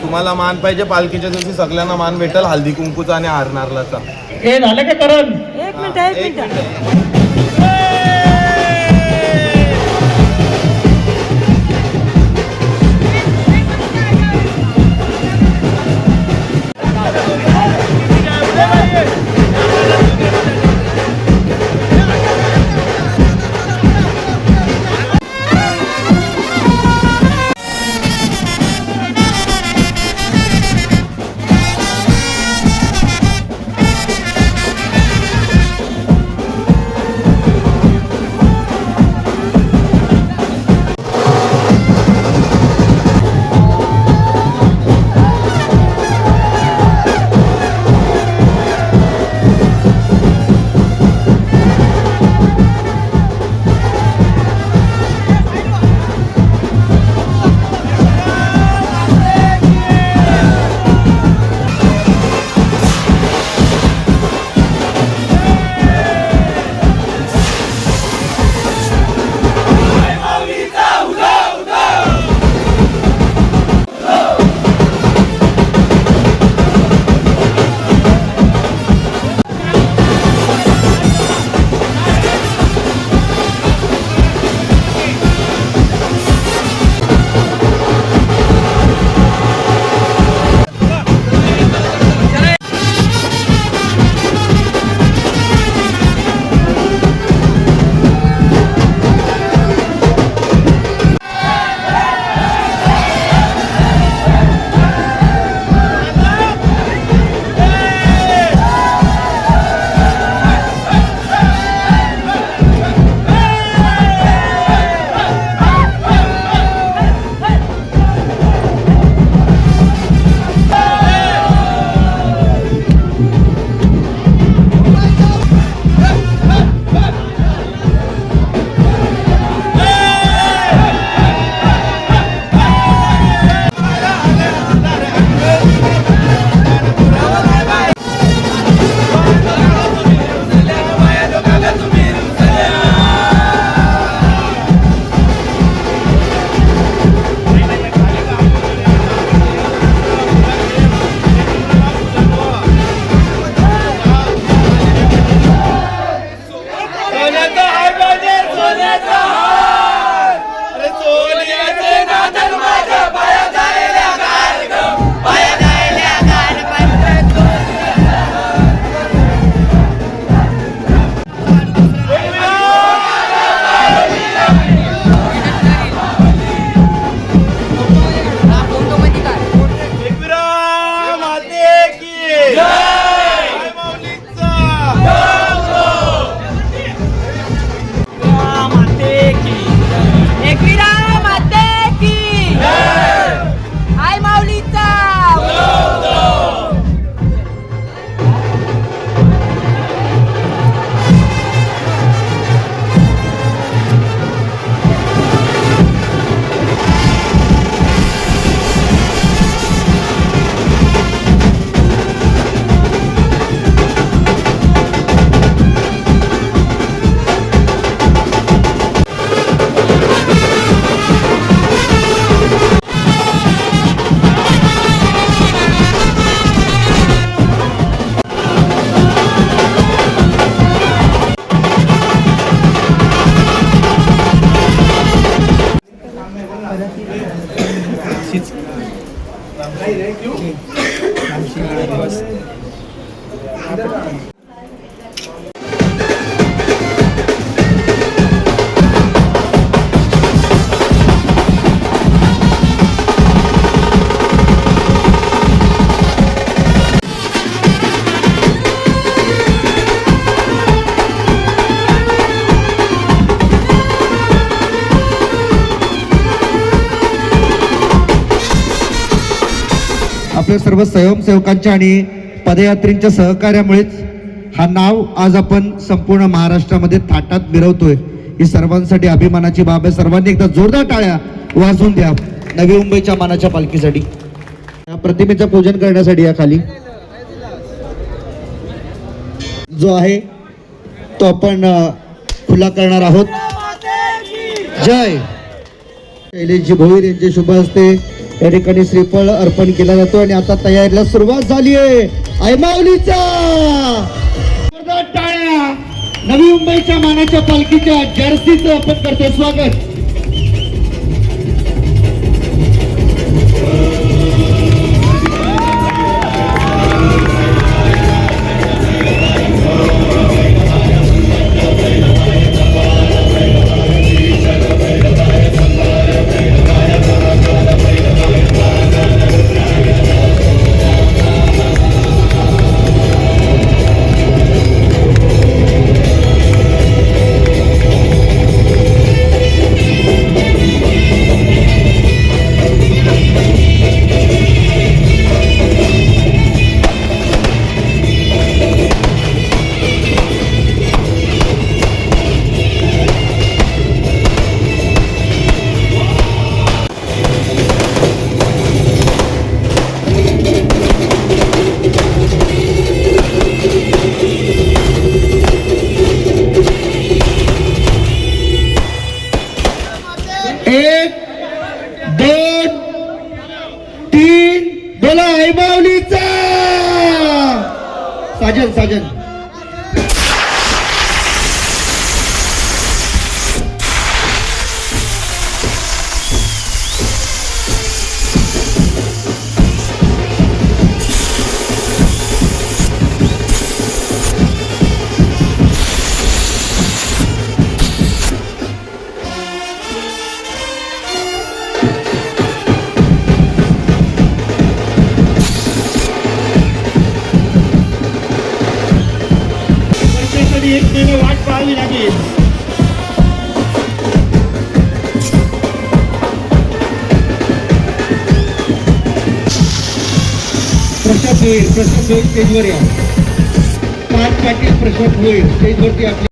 तुम्हाला मान पाहिजे पालखीच्या दिवशी सगळ्यांना मान भेटेल हल्दी कुंकूचा आणि हार नारळाचा हे झालं का करण एक मिनिट एक मिनिट. आपल्या सर्व स्वयंसेवकांच्या आणि पदयात्रींच्या सहकार्यामुळेच हा नाव आज आपण संपूर्ण महाराष्ट्रामध्ये थाटात मिरवतोय. ही सर्वांसाठी अभिमानाची बाब आहे. सर्वांनी एकदा जोरदार टाळ्या वाजवून द्या. नवी मुंबईच्या मानाच्या पालखीसाठी. या प्रतिमेचं पूजन करण्यासाठी या खाली. जो आहे तो आपण खुला करणार आहोत. जय! शैलेशजी भोईर यांचे शुभ हस्ते या ठिकाणी श्रीफळ अर्पण केला जातो आणि आता तयारीला सुरुवात झाली आहे. टाळ्या. नवी मुंबईच्या मानाच्या पालखीच्या जर्सीचं आपण करतो स्वागत. एक दोन तीन बोला ऐमावलीचा साजन साजन. प्रशांत होईल स्टेजवर या. पाच पाटील प्रशांत होईल स्टेजवरती आपली